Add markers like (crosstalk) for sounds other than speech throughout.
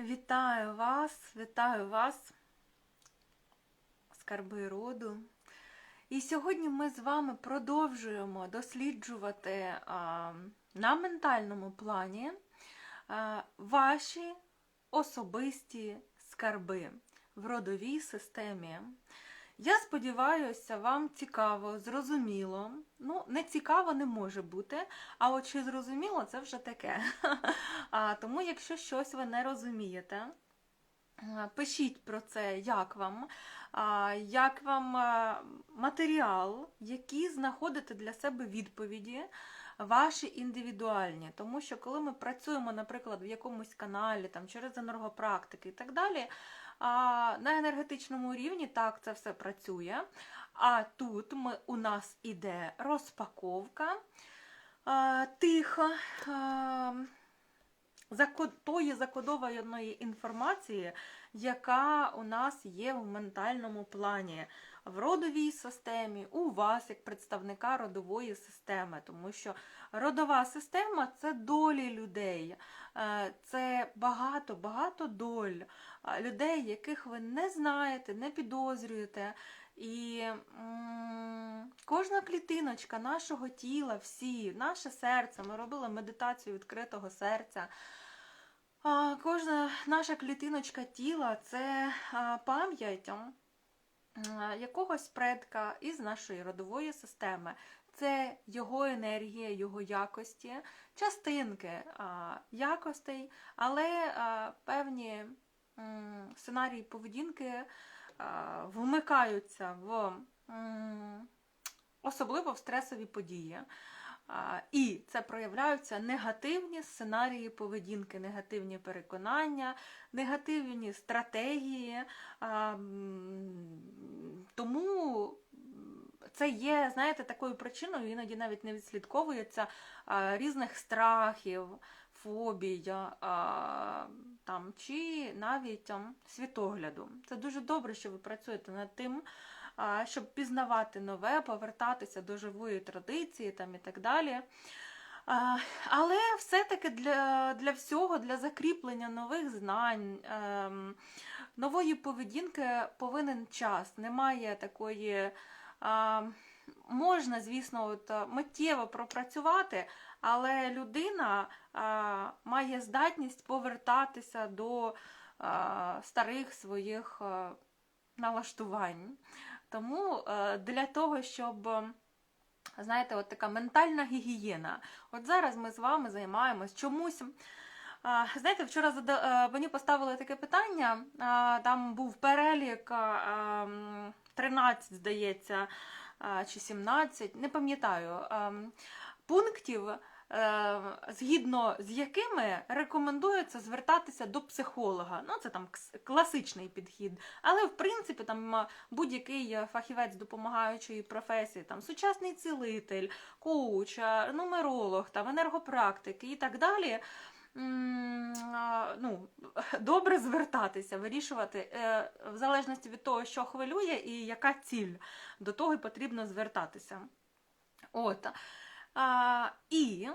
Вітаю вас, вітаю вас, скарби роду. І сьогодні ми з вами продовжуємо досліджувати а, на ментальному плані а, ваші особисті скарби в родовій системі. Я сподіваюся, вам цікаво, зрозуміло. Ну, не цікаво не може бути, а от чи зрозуміло, це вже таке. (laughs) А, тому, якщо щось ви не розумієте, пишіть про це, як вам, а, як вам матеріал, які знаходите для себе відповіді. Ваші індивідуальні, тому що коли ми працюємо, наприклад, в якомусь каналі, там через енергопрактики і так далі, а, на енергетичному рівні так це все працює. А тут ми, у нас іде розпаковка. А, тиха а, зако- тої закодованої інформації, яка у нас є в ментальному плані, в родовій системі, у вас як представника родової системи, тому що родова система це долі людей, е, це багато, багато доль людей, яких ви не знаєте, не підозрюєте. І кожна клітиночка нашого тіла, всі, наше серце, ми робили медитацію відкритого серця. Кожна наша клітиночка тіла це пам'ять якогось предка із нашої родової системи. Це його енергія, його якості, частинки а, якостей, але а, певні м, сценарії поведінки вмикаються в особливо в стресові події. І це проявляються негативні сценарії поведінки, негативні переконання, негативні стратегії. Тому це є, знаєте, такою причиною, іноді навіть не відслідковується різних страхів, фобій, а, там, чи навіть ам, світогляду. Це дуже добре, що ви працюєте над тим, а, щоб пізнавати нове, повертатися до живої традиції там, і так далі. А, Але все-таки для, для всього, для закріплення нових знань, ем, нової поведінки повинен час. Немає такої. А, Можна, звісно, от, е, миттєво пропрацювати, але людина а, має здатність повертатися до а, старих своїх а, налаштувань. Тому е, для того, щоб, знаєте, от така ментальна гігієна. От зараз ми з вами займаємось чомусь. Знаєте, вчора е, мені поставили таке питання. Там був перелік 13, здається, чи 17, не пам'ятаю, ем, пунктів, згідно з якими рекомендується звертатися до психолога. Ну, це там класичний підхід. Але в принципі там будь-який е, фахівець допомагаючої професії, там сучасний цілитель, коуч, нумеролог, там енергопрактик і так далі. Ну, (laughs) добре звертатися, вирішувати е, в залежності від того, що хвилює і яка ціль. До того потрібно звертатися. От. І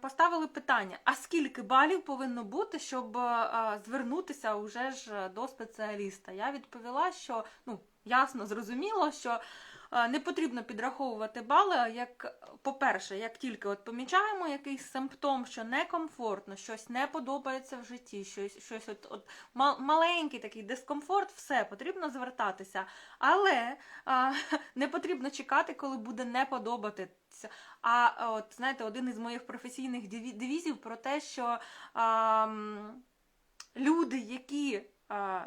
поставили питання: а скільки балів повинно бути, щоб звернутися уже ж до спеціаліста? Я відповіла, що ну, ясно, зрозуміло, що не потрібно підраховувати бали. Як, по-перше, як тільки от помічаємо якийсь симптом, що некомфортно, щось не подобається в житті, щось, щось от, от маленький такий дискомфорт, все потрібно звертатися. Але а, (laughs) не потрібно чекати, коли буде не подобатися. А от знаєте, один із моїх професійних девізів про те, що а, люди, які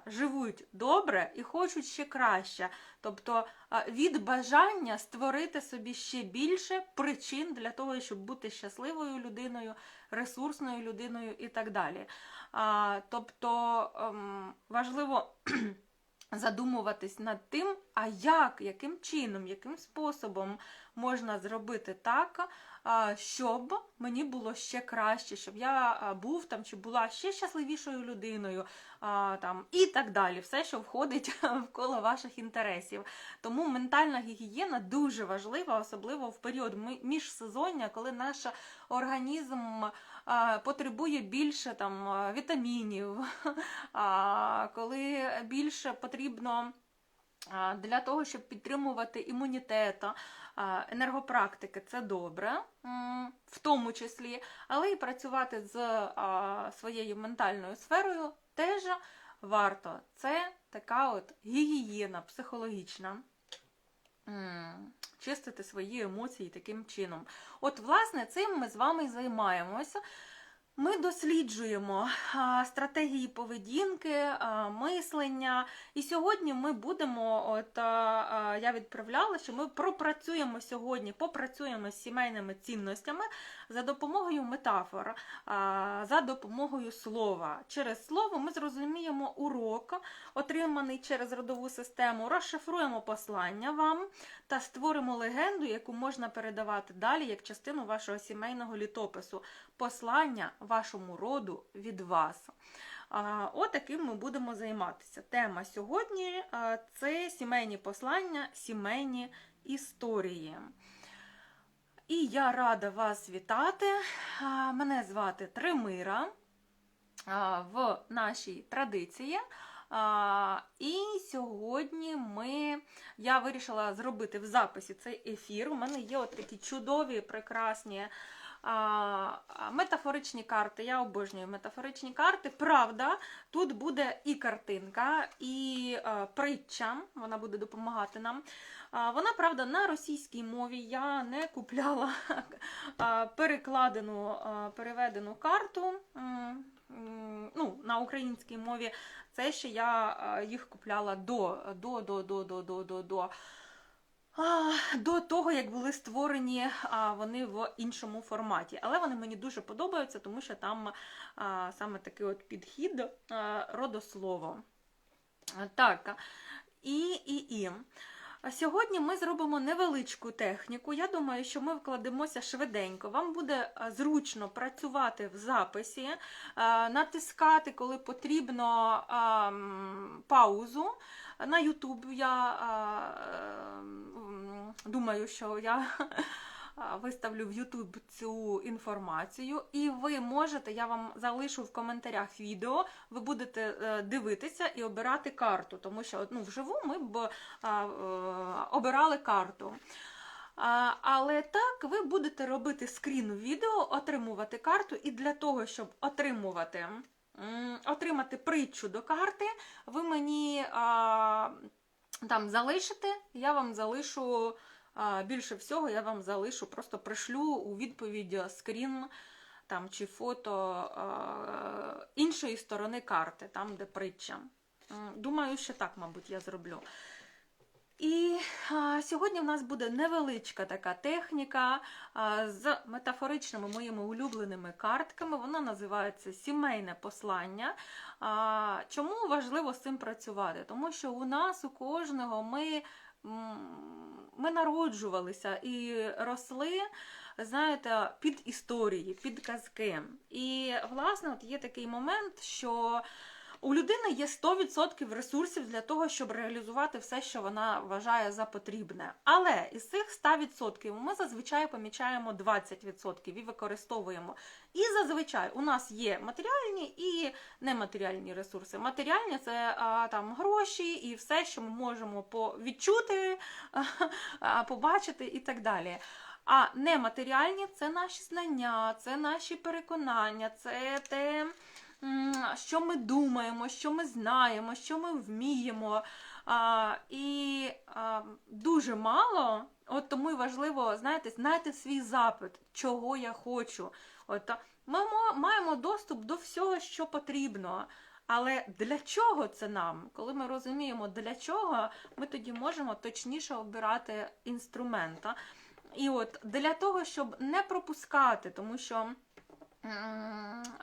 живуть добре і хочуть ще краще, тобто від бажання створити собі ще більше причин для того, щоб бути щасливою людиною, ресурсною людиною і так далі. Тобто ем, важливо (clears throat) задумуватись над тим, а як, яким чином, яким способом можна зробити так, щоб мені було ще краще, щоб я був там чи була ще щасливішою людиною, там і так далі. Все, що входить (laughs) в коло ваших інтересів. Тому ментальна гігієна дуже важлива, особливо в період міжсезоння, коли наш організм потребує більше там вітамінів, (laughs) коли більше потрібно. Для того, щоб підтримувати імунітет, а, енергопрактики це добре, в тому числі, але і працювати з своєю ментальною сферою теж варто. Це така от гігієна психологічна. Чистити свої емоції таким чином. От, власне, цим ми з вами і займаємося. Ми досліджуємо стратегії поведінки, мислення. І сьогодні ми будемо, от я відправляла, що ми пропрацюємо сьогодні, попрацюємо з сімейними цінностями за допомогою метафор, за допомогою слова. Через слово ми зрозуміємо урок, отриманий через родову систему, розшифруємо послання вам та створимо легенду, яку можна передавати далі як частину вашого сімейного літопису. Послання вашому роду від вас. Отаким ми будемо займатися. Тема сьогодні це сімейні послання, сімейні історії. І я рада вас вітати. Мене звати Тримира в нашій традиції. І сьогодні ми, я вирішила зробити в записі цей ефір. У мене є от такі чудові, прекрасні метафоричні карти. Я обожнюю метафоричні карти. Правда, тут буде і картинка, і а, притча, вона буде допомагати нам. Вона, правда, на російській мові. Я не купляла (laughs) перекладену, переведену карту. Ну, на українській мові це ще я їх купляла до, до, до, до, до, до, до, до. До того, як були створені вони в іншому форматі. Але вони мені дуже подобаються, тому що там саме такий от підхід родослово. Так, і, і, і. А Сьогодні ми зробимо невеличку техніку. Я думаю, що ми вкладемося швиденько. Вам буде зручно працювати в записі, натискати, коли потрібно паузу. На YouTube я думаю, що я виставлю в YouTube цю інформацію, і ви можете, я вам залишу в коментарях відео, ви будете е, дивитися і обирати карту, тому що ну, вживу ми б е, обирали карту. Але так, ви будете робити скрін відео, отримувати карту, і для того, щоб отримувати, отримати притчу до карти, ви мені а, там залишите, я вам залишу більше всього, я вам залишу, просто пришлю у відповідь скрін там, чи фото іншої сторони карти, там, де притча. Думаю, що так, мабуть, я зроблю. І а, сьогодні в нас буде невеличка така техніка а, з метафоричними моїми улюбленими картками. Вона називається Сімейне послання. А, чому важливо з цим працювати? Тому що у нас у кожного ми, м, ми народжувалися і росли. Знаєте, під історії, під казки. І, власне, от є такий момент, що у людини є 100% ресурсів для того, щоб реалізувати все, що вона вважає за потрібне. Але із цих 100% ми зазвичай помічаємо 20% і використовуємо. І зазвичай у нас є матеріальні і нематеріальні ресурси. Матеріальні це а, там гроші і все, що ми можемо відчути, побачити і так далі. А нематеріальні це наші знання, це наші переконання, це те, що ми думаємо, що ми знаємо, що ми вміємо. А, і а, дуже мало, от тому і важливо, знаєте, знайте свій запит, чого я хочу. От, ми маємо доступ до всього, що потрібно. Але для чого це нам? Коли ми розуміємо, для чого, ми тоді можемо точніше обирати інструмента. І от для того, щоб не пропускати, тому що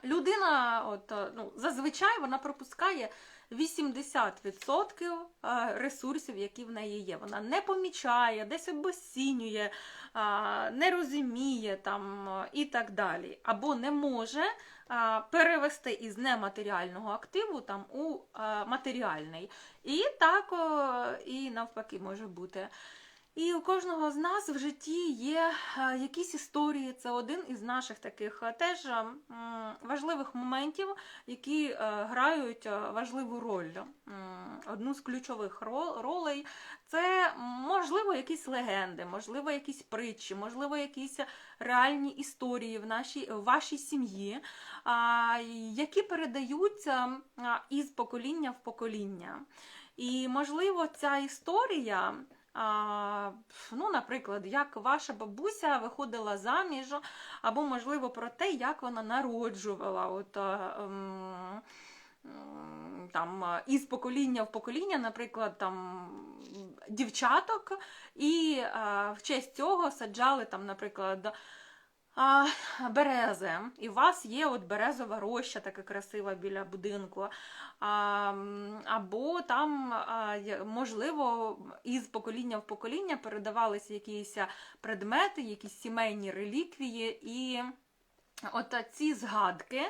людина, от, е, ну, зазвичай вона пропускає 80% е, ресурсів, які в неї є. Вона не помічає, десь обесцінює, а, не розуміє там, е, і так далі. Або не може перевести із нематеріального активу там, у матеріальний. І так і навпаки може бути. І у кожного з нас в житті є е, якісь історії. Це один із наших таких е, теж е, важливих моментів, які е, грають важливу роль. Одну з ключових ролей це можливо якісь легенди, можливо, якісь притчі, можливо, якісь реальні історії в нашій в вашій сім'ї, які передаються із покоління в покоління. І можливо, ця історія. Ну, наприклад, як ваша бабуся виходила заміж, або, можливо, про те, як вона народжувала. От, а, ем, там, із покоління в покоління, наприклад, там, дівчаток, і а, в честь цього саджали, там, наприклад, а, берези. І у вас є от березова роща, така красива біля будинку. А, або там, а, можливо, із покоління в покоління передавалися якісь предмети, якісь сімейні реліквії. І от ці згадки.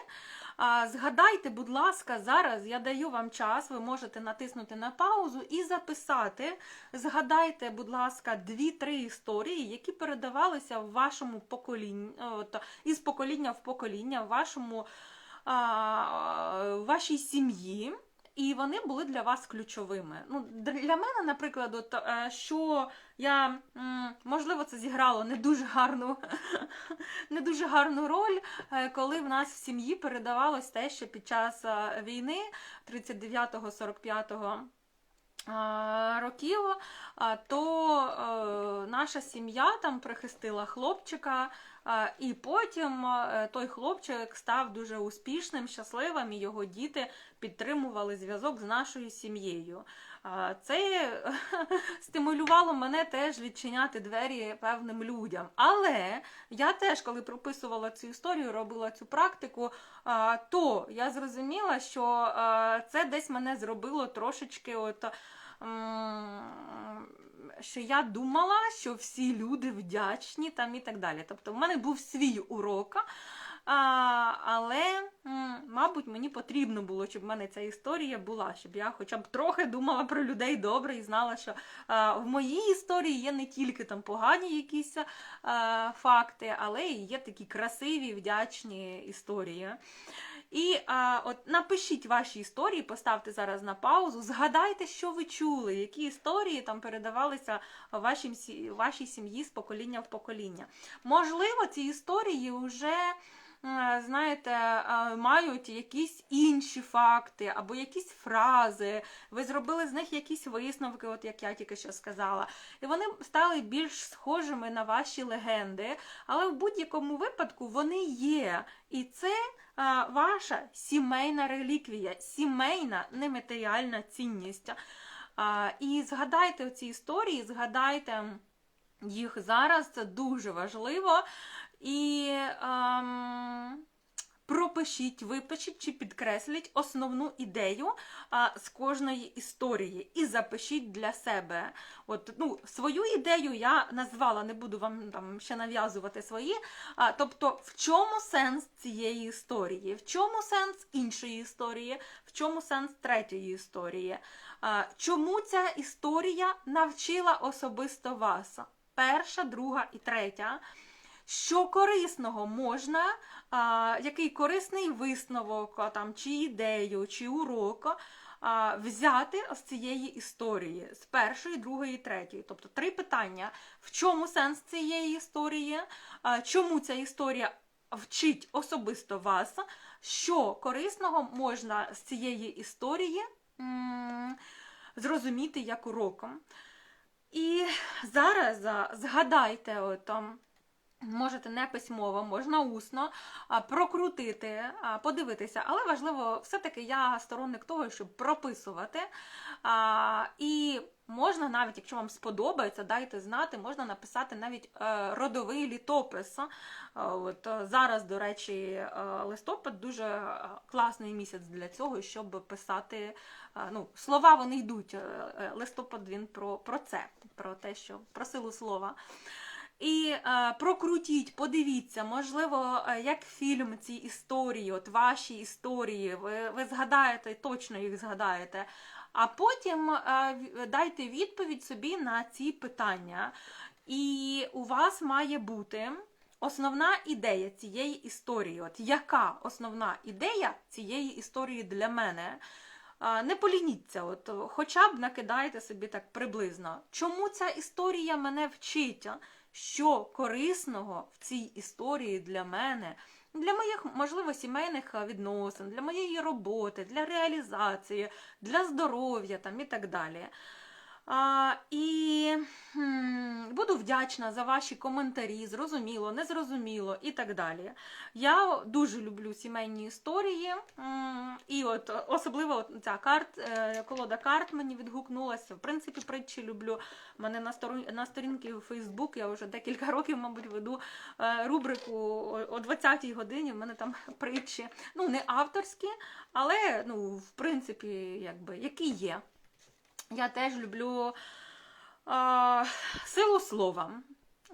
А, Згадайте, будь ласка, зараз я даю вам час, ви можете натиснути на паузу і записати. Згадайте, будь ласка, дві-три історії, які передавалися в вашому поколінні, от, із покоління в покоління, в вашому, вашій сім'ї. І вони були для вас ключовими. Ну, для мене, наприклад, от, е, що я, можливо, це зіграло не дуже гарну, (laughs) не дуже гарну роль, е, коли в нас в сім'ї передавалось те, що під час е, війни 39-45 а, років, то е, наша сім'я там прихистила хлопчика, і потім е, той хлопчик став дуже успішним, щасливим, і його діти підтримували зв'язок з нашою сім'єю. Це (laughs) стимулювало мене теж відчиняти двері певним людям. Але я теж, коли прописувала цю історію, робила цю практику, то я зрозуміла, що це десь мене зробило трошечки от. Що я думала, що всі люди вдячні там і так далі. Тобто, в мене був свій урок, а, але, мабуть, мені потрібно було, щоб в мене ця історія була, щоб я хоча б трохи думала про людей добре і знала, що а, в моїй історії є не тільки там погані якісь а, факти, але і є такі красиві, вдячні історії. І а, от напишіть ваші історії, поставте зараз на паузу, згадайте, що ви чули, які історії там передавалися сі- вашій сім'ї з покоління в покоління. Можливо, ці історії вже. Е, Знаєте, е, мають якісь інші факти або якісь фрази. Ви зробили з них якісь висновки, от як я тільки що сказала. І вони стали більш схожими на ваші легенди, але в будь-якому випадку вони є. І це а, ваша сімейна реліквія, сімейна нематеріальна цінність. І згадайте ці історії, згадайте їх зараз, це дуже важливо. І ем, пропишіть, випишіть чи підкресліть основну ідею а, з кожної історії і запишіть для себе. От, ну, свою ідею я назвала, не буду вам там ще нав'язувати свої. А, тобто, в чому сенс цієї історії? В чому сенс іншої історії? В чому сенс третьої історії? А, чому ця історія навчила особисто вас? Перша, друга і третя. Що корисного можна, а, який корисний висновок, а, там, чи ідею, чи урок а, взяти з цієї історії, з першої, другої, третьої. Тобто три питання: в чому сенс цієї історії, а, чому ця історія вчить особисто вас, що корисного можна з цієї історії м, зрозуміти як уроком. І зараз згадайте от, Можете не письмово, можна усно прокрутити, подивитися, але важливо, все-таки я сторонник того, щоб прописувати. І можна навіть, якщо вам сподобається, дайте знати, можна написати навіть е, родовий літопис. От е, зараз, до речі, е, листопад дуже класний місяць для цього, щоб писати. Ну, слова вони йдуть. Листопад він про, про це, про те, що про силу слова. І е, прокрутіть, подивіться, можливо, е, як фільм ці історії, от ваші історії, ви, ви згадаєте, точно їх згадаєте. А потім е, дайте відповідь собі на ці питання. І у вас має бути основна ідея цієї історії. От яка основна ідея цієї історії для мене? Не полініться, от хоча б накидайте собі так приблизно. Чому ця історія мене вчить? Що корисного в цій історії для мене, для моїх, можливо, сімейних відносин, для моєї роботи, для реалізації, для здоров'я там, і так далі. А, і буду вдячна за ваші коментарі, зрозуміло, незрозуміло і так далі. Я дуже люблю сімейні історії, і от особливо ця карт, е, колода карт мені відгукнулася. В принципі, притчі люблю. У мене на сторон- на сторінці у Фейсбук я вже декілька (laughs) років, мабуть, веду е, рубрику о- о 20-й годині. В мене там (laughs) притчі. Ну, не авторські, але ну, в принципі, якби які є. Я теж люблю силу слова.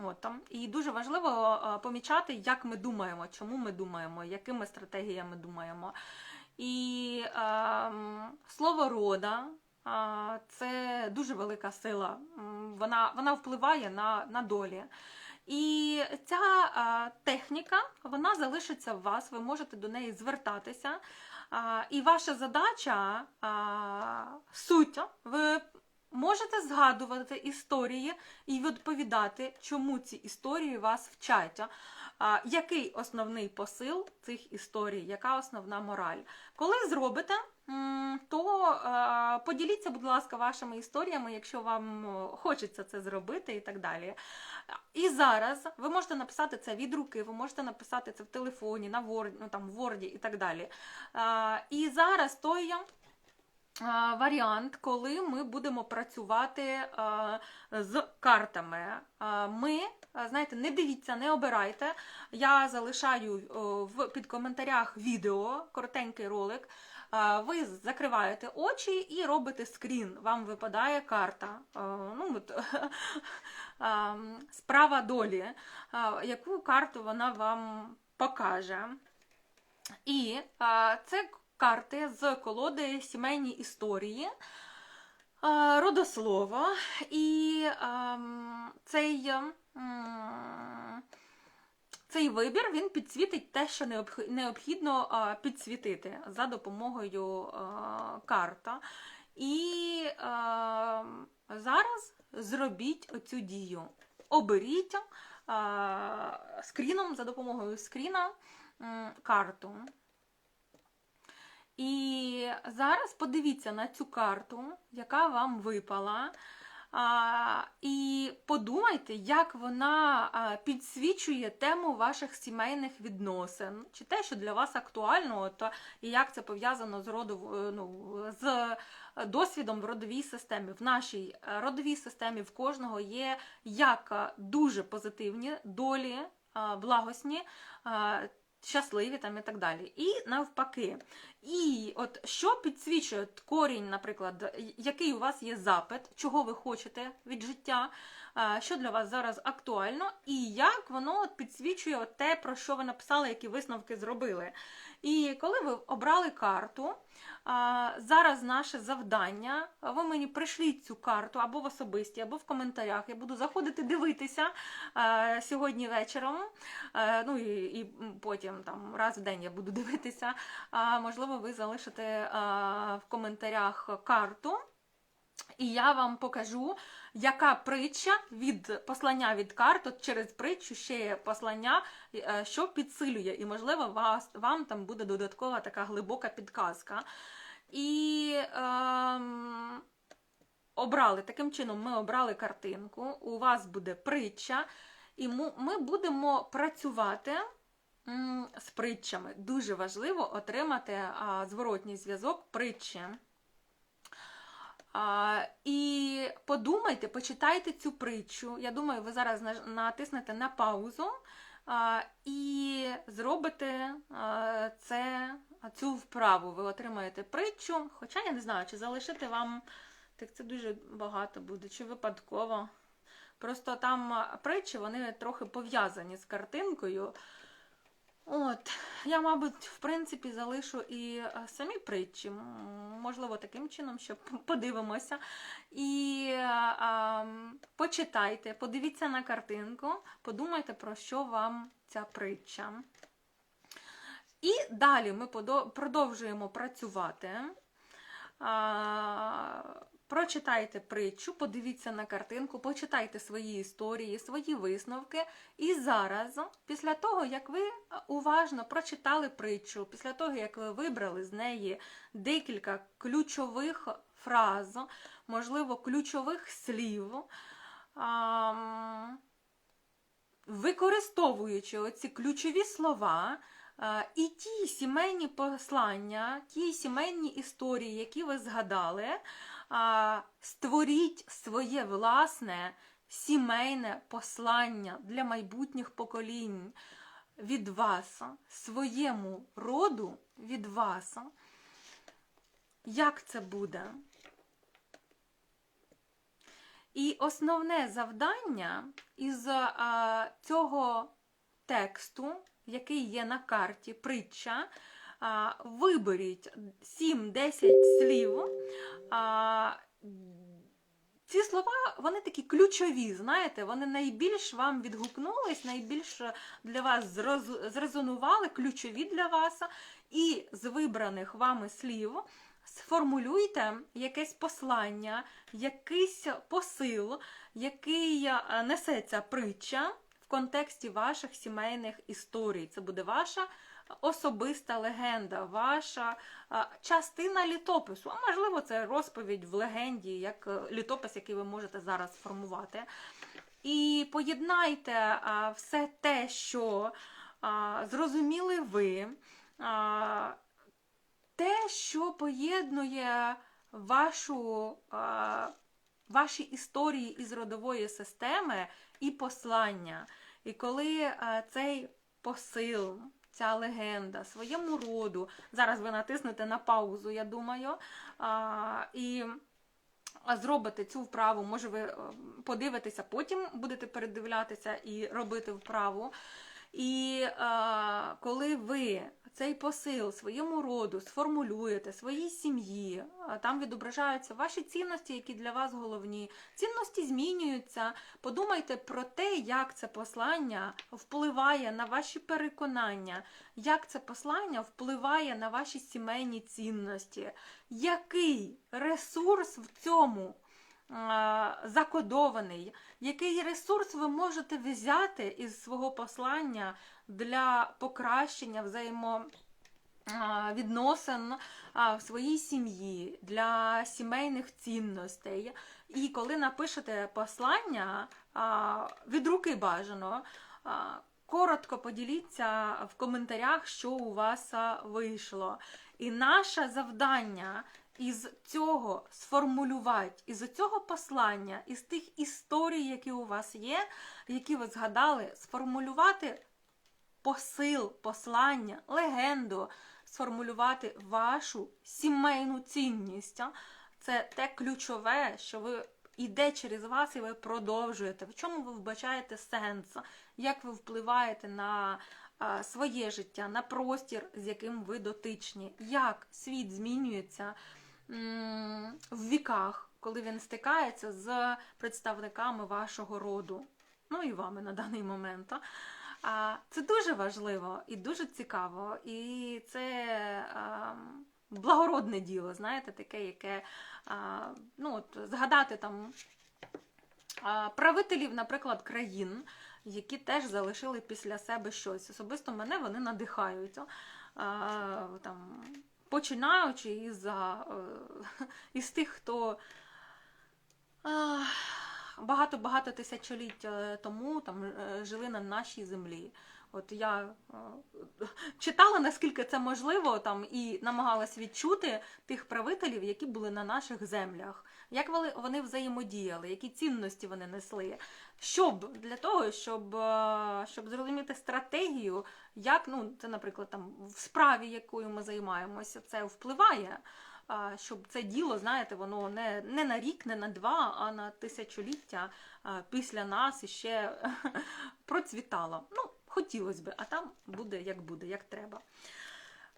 От, там. І дуже важливо помічати, як ми думаємо, чому ми думаємо, якими стратегіями думаємо. І м, слово рода а, це дуже велика сила. Вона, вона впливає на, на долі. І ця а, техніка вона залишиться в вас, ви можете до неї звертатися. А, і ваша задача а, суть, ви можете згадувати історії і відповідати, чому ці історії вас вчать. Який основний посил цих історій, яка основна мораль? Коли зробите, то поділіться, будь ласка, вашими історіями, якщо вам хочеться це зробити і так далі. І зараз ви можете написати це від руки, ви можете написати це в телефоні, на Word, ну, там, в Word і так далі. І зараз той варіант, коли ми будемо працювати з картами. Ми, знаєте, не дивіться, не обирайте. Я залишаю в під коментарях відео, коротенький ролик. Ви закриваєте очі і робите скрін. Вам випадає карта. Ну, (laughs) справа долі, яку карту вона вам покаже. І це карти з колоди сімейні історії. а, Родослово. І ам, цей, м, цей вибір він підсвітить те, що необхідно підсвітити за допомогою а, карта. І ам, зараз зробіть оцю дію. Оберіть скріном за допомогою скріна карту. І зараз подивіться на цю карту, яка вам випала. І подумайте, як вона підсвічує тему ваших сімейних відносин, чи те, що для вас актуально, от, і як це пов'язано з роду, ну, з досвідом в родовій системі. В нашій е, родовій системі в кожного є як е, дуже позитивні долі, е, благосні. Щасливі там і так далі. І навпаки. І от що підсвічує корінь, наприклад, який у вас є запит, чого ви хочете від життя, що для вас зараз актуально, і як воно підсвічує те, про що ви написали, які висновки зробили. І коли ви обрали карту, зараз наше завдання, ви мені прийшліть цю карту або в особисті, або в коментарях. Я буду заходити дивитися сьогодні вечором. Е, Ну і, і потім там раз в день я буду (laughs) дивитися. Можливо, ви залишите в коментарях карту. І я вам покажу, яка притча від послання від карт, от через притчу ще є послання, е, що підсилює. І, можливо, вас, вам там буде додаткова така глибока підказка. І ем, обрали таким чином, ми обрали картинку. У вас буде притча. І ми будемо працювати з притчами. Дуже важливо отримати а, зворотній зв'язок притчі. І подумайте, почитайте цю притчу. Я думаю, ви зараз натиснете на паузу і зробите це, цю вправу. Ви отримаєте притчу. Хоча я не знаю, чи залишити вам так це дуже багато буде, чи випадково. Просто там притчі вони трохи пов'язані з картинкою. От, я, мабуть, в принципі, залишу і е, самі притчі. Можливо, таким чином, що (laughs) подивимося. І е, а, почитайте, подивіться на картинку, подумайте, про що вам ця притча. І далі ми продовжуємо працювати. А, Прочитайте притчу, подивіться на картинку, почитайте свої історії, свої висновки. І зараз, після того, як ви уважно прочитали притчу, після того, як ви вибрали з неї декілька ключових фраз, можливо, ключових слів, використовуючи оці ключові слова, і ті сімейні послання, ті сімейні історії, які ви згадали, створіть своє власне сімейне послання для майбутніх поколінь від вас, своєму роду від вас. Як це буде? І основне завдання із а, цього тексту, який є на карті, притча, а, виберіть 7-10 слів. Ці слова, вони такі ключові, знаєте, вони найбільш вам відгукнулись, найбільш для вас зрезонували, ключові для вас. І з вибраних вами слів сформулюйте якесь послання, якийсь посил, який несе ця притча в контексті ваших сімейних історій. Це буде ваша особиста легенда, ваша частина літопису. А можливо, це розповідь в легенді, як е, літопис, який ви можете зараз сформувати. І поєднайте все те, що зрозуміли ви, те, що поєднує вашу, ваші історії із родової системи і послання. І коли цей посил, ця легенда своєму роду, зараз ви натиснете на паузу, я думаю, а, і зробите цю вправу, може ви е, подивитеся, потім будете передивлятися і робити вправу. І е, коли ви цей посил своєму роду сформулюєте, своїй сім'ї, там відображаються ваші цінності, які для вас головні. Цінності змінюються. Подумайте про те, як це послання впливає на ваші переконання, як це послання впливає на ваші сімейні цінності, який ресурс в цьому закодований, який ресурс ви можете взяти із свого послання для покращення взаємовідносин в своїй сім'ї, для сімейних цінностей. І коли напишете послання від руки бажано, коротко поділіться в коментарях, що у вас вийшло. І наше завдання із цього сформулювати, із цього послання, із тих історій, які у вас є, які ви згадали, сформулювати посил, послання, легенду, сформулювати вашу сімейну цінність. Це те ключове, що ви йде через вас і ви продовжуєте. В чому ви вбачаєте сенс, як ви впливаєте на своє життя, на простір, з яким ви дотичні, як світ змінюється в віках, коли він стикається з представниками вашого роду, ну і вами на даний момент. Це дуже важливо і дуже цікаво, і це благородне діло, знаєте, таке, яке ну, от, згадати там правителів, наприклад, країн, які теж залишили після себе щось. Особисто мене вони надихають. Там, починаючи із, а, (laughs) із тих, хто. Багато-багато тисячоліть е, тому там е, жили на нашій землі. От я е, читала, наскільки це можливо, там і намагалась відчути тих правителів, які були на наших землях, як вони- взаємодіяли, які цінності вони несли. Щоб для того, щоб, е, щоб зрозуміти стратегію, як ну це, наприклад, там в справі, якою ми займаємося, це впливає. Щоб це діло, знаєте, воно не, не на рік, не на два, а на тисячоліття після нас іще (laughs) процвітало. Ну, хотілося б, а там буде як буде, як треба.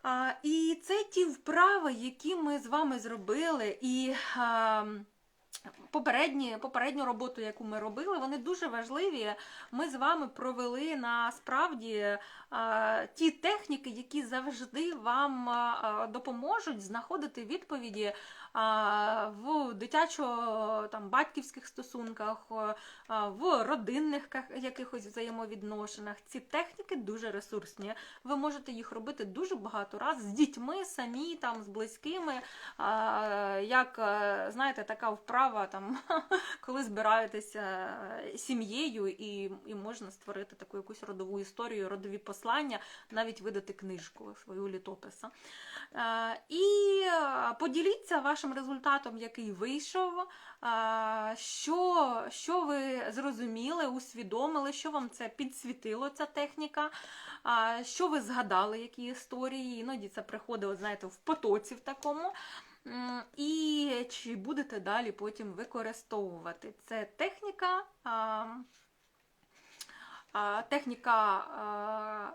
А, і це ті вправи, які ми з вами зробили, і а, попередні, попередню роботу, яку ми робили, вони дуже важливі. Ми з вами провели насправді а, ті техніки, які завжди вам а, допоможуть знаходити відповіді в дитячо-батьківських стосунках, в родинних якихось взаємовідношеннях. Ці техніки дуже ресурсні. Ви можете їх робити дуже багато разів з дітьми, самі там з близькими. Як е, знаєте, така вправа, там (laughs) коли збираєтеся е, сім'єю, і, і можна створити таку якусь родову історію, родові послання, навіть видати книжку свою літописа. Е, І поділіться вашим результатом, який вийшов, що, що ви зрозуміли, усвідомили, що вам це підсвітило, ця техніка, що ви згадали, які історії, іноді це приходило, знаєте, в потоці в такому. І чи будете далі потім використовувати? Це техніка. Техніка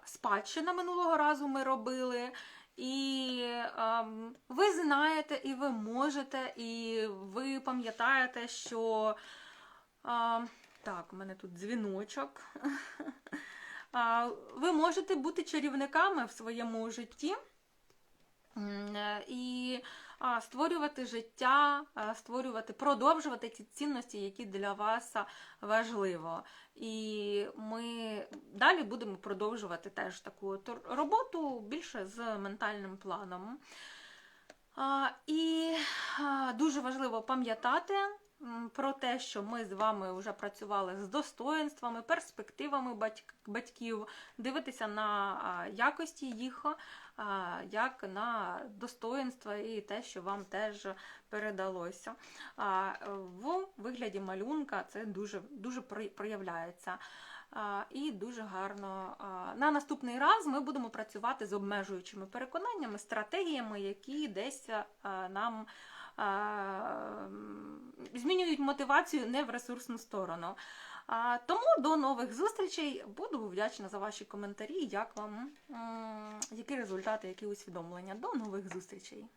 спадщина минулого разу ми робили. І ем, ви знаєте, і ви можете, і ви пам'ятаєте, що ем, так, у мене тут дзвіночок. (laughs) Ви можете бути чарівниками в своєму житті е, і створювати життя, створювати, продовжувати ті цінності, які для вас важливо. І ми далі будемо продовжувати теж таку роботу більше з ментальним планом. І дуже важливо пам'ятати про те, що ми з вами вже працювали з достоинствами, перспективами батьк- батьків, дивитися на якості їх, як на достоинства і те, що вам теж передалося. В вигляді малюнка це дуже, дуже проявляється. І дуже гарно. На наступний раз ми будемо працювати з обмежуючими переконаннями, стратегіями, які десь нам змінюють мотивацію не в ресурсну сторону. Тому до нових зустрічей. Буду вдячна за ваші коментарі. Як вам, які результати, які усвідомлення. До нових зустрічей.